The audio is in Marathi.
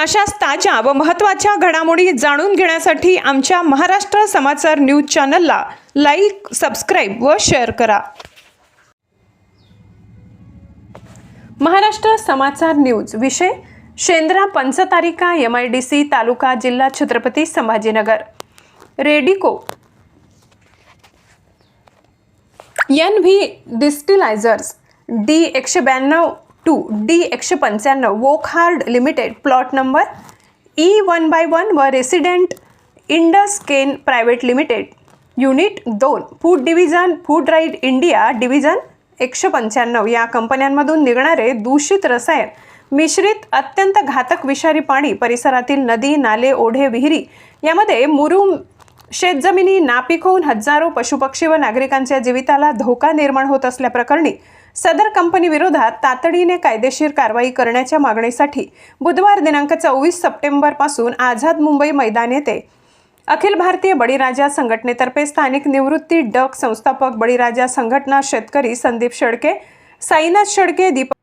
अशाच ताज्या व महत्त्वाच्या घडामोडी जाणून घेण्यासाठी आमच्या महाराष्ट्र समाचार न्यूज चॅनलला लाईक सबस्क्राईब व शेअर करा. महाराष्ट्र समाचार न्यूज विषय शेंद्रा पंचतारिका एम आय डी सी तालुका जिल्हा Chhatrapati Sambhajinagar. Radico. N V distillers D एकशे ब्याण्णव टू डी एकशे पंच्याण्णव Wockhardt limited plot number E one by one व resident Indus cane private limited unit दोन food division food right India division एकशे पंच्याण्णव. या कंपन्यांमधून निघणारे दूषित रसायन मिश्रित अत्यंत घातक विषारी पाणी परिसरातील नदी नाले ओढे विहिरी यामध्ये मुरुम शेतजमिनी नापीक होऊन हजारो पशुपक्षी व नागरिकांच्या जीविताला धोका निर्माण होत असल्याप्रकरणी सदर कंपनी विरोधात तातडीने कायदेशीर कारवाई करण्याच्या मागणीसाठी बुधवार दिनांक चोवीस सप्टेंबरपासून आझाद मुंबई मैदान येथे अखिल भारतीय बळीराजा संघटनेतर्फे स्थानिक निवृत्ती डक संस्थापक बळीराजा संघटना शेतकरी संदीप शेडके साईनाथ शेडके दीपक